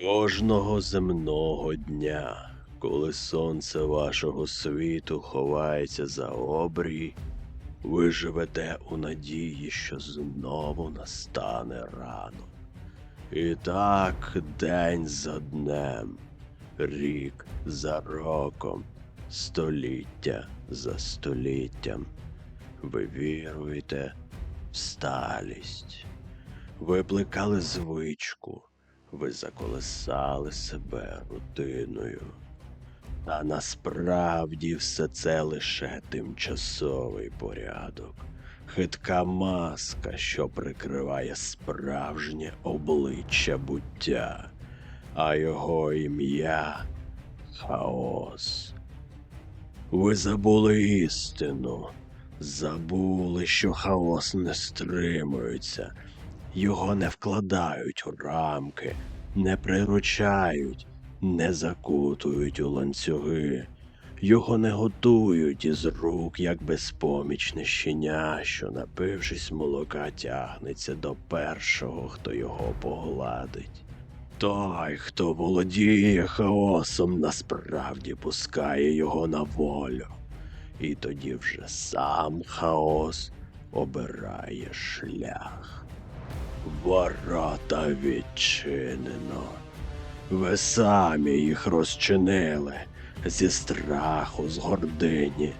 Кожного земного дня, коли сонце вашого світу ховається за обрій, ви живете у надії, що знову настане ранок. І так день за днем, рік за роком, століття за століттям. Ви віруєте в сталість. Ви плекали звичку, ви заколисали себе рутиною. Та насправді все це лише тимчасовий порядок, хитка маска, що прикриває справжнє обличчя буття, а його ім'я хаос. Ви забули істину, забули, що хаос не стримується, його не вкладають у рамки, не приручають, не закутують у ланцюги, його не готують із рук, як безпомічне щеня, що, напившись молока, тягнеться до першого, хто його погладить. Той, хто володіє хаосом, насправді пускає його на волю. І тоді вже сам хаос обирає шлях. Ворота відчинено. Ви самі їх розчинили зі страху, з гордині,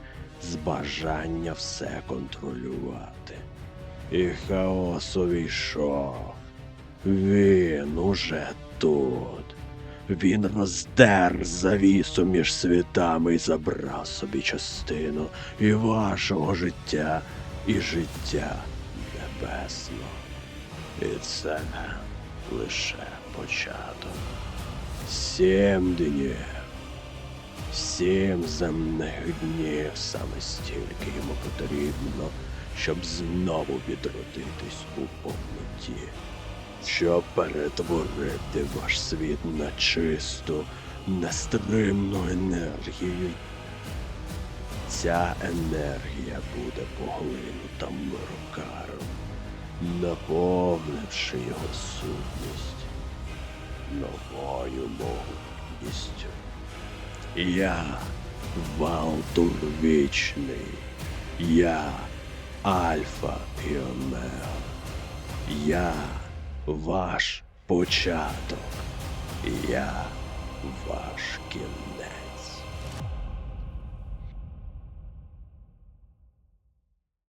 з бажання все контролювати. І хаос увійшов. Він уже тут. Він роздер завісу між світами і забрав собі частину і вашого життя, і життя небесного. І це лише початок. Сім днів. Сім земних днів саме стільки йому потрібно, щоб знову відродитись у повноті щоб перетворити ваш світ на чисту, нестримну енергію. Ця енергія буде поглинута мирокаром, наповнивши його сутність новою могутністю. Я Валтур Вічний, я Альфа і Омега. Я ваш початок, я ваш кінець.